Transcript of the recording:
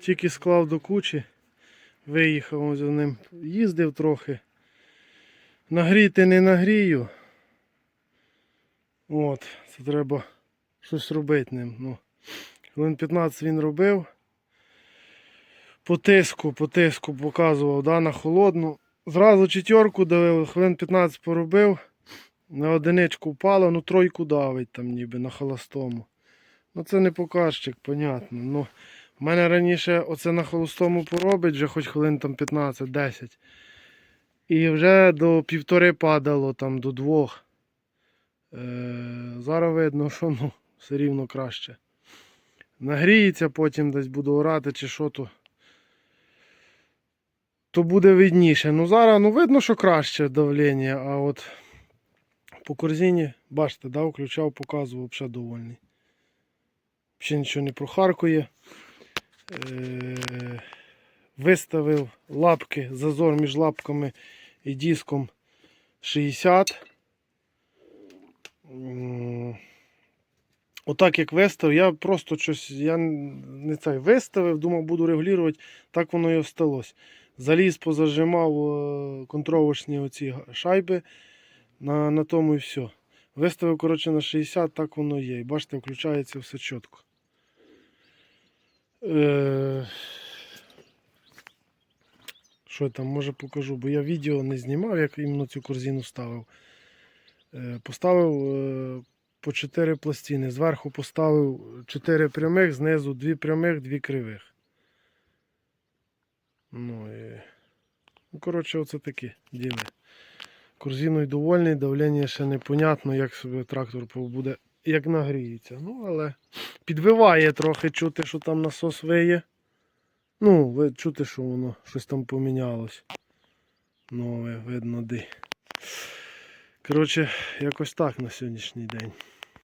Тільки склав до кучі, виїхав ось ним, їздив трохи. Нагріти не нагрію. От, це треба щось робити ним. Ну, хвилин 15 він робив. По тиску, по тиску показував, да, на холодну. Зразу четверку давив, хвилин 15 поробив. На одиничку впало, ну тройку давить там ніби на холостому. Ну це не показчик, понятно. Ну, в мене раніше оце на холостому поробить, вже хоч хвилин там 15-10. І вже до півтори падало, там до двох. Е, зараз видно, що ну, все рівно краще. Нагріється, потім десь буду орати чи що то. То буде видніше. Ну зараз ну, видно, що краще давлення, а от по корзині, бачите, да, включав, показував, взагалі довольний. Ще нічого не прохаркує. Е, виставив лапки, зазор між лапками і диском 60. Отак як виставив, я просто щось, я не цей виставив, думав, буду регулювати, так воно і осталось. Заліз, позажимав е, контровочні оці шайби на, на тому і все. Виставив, коротше, на 60, так воно є. І бачите, включається все чітко. Е... Що там може покажу, бо я відео не знімав, як іменно цю корзину ставив. Е, Поставив е, по 4 пластини. Зверху поставив 4 прямих, знизу 2 прямих, 2 кривих. Ну, і... ну коротше, оце такі діли. Корзиною довольний, давлення ще непонятно, як собі трактор буде, як нагріється. Ну, але підвиває трохи чути, що там насос виє. Ну, ви чути, що воно щось там помінялось. Нове, видно де. Коротше, якось так на сьогоднішній день.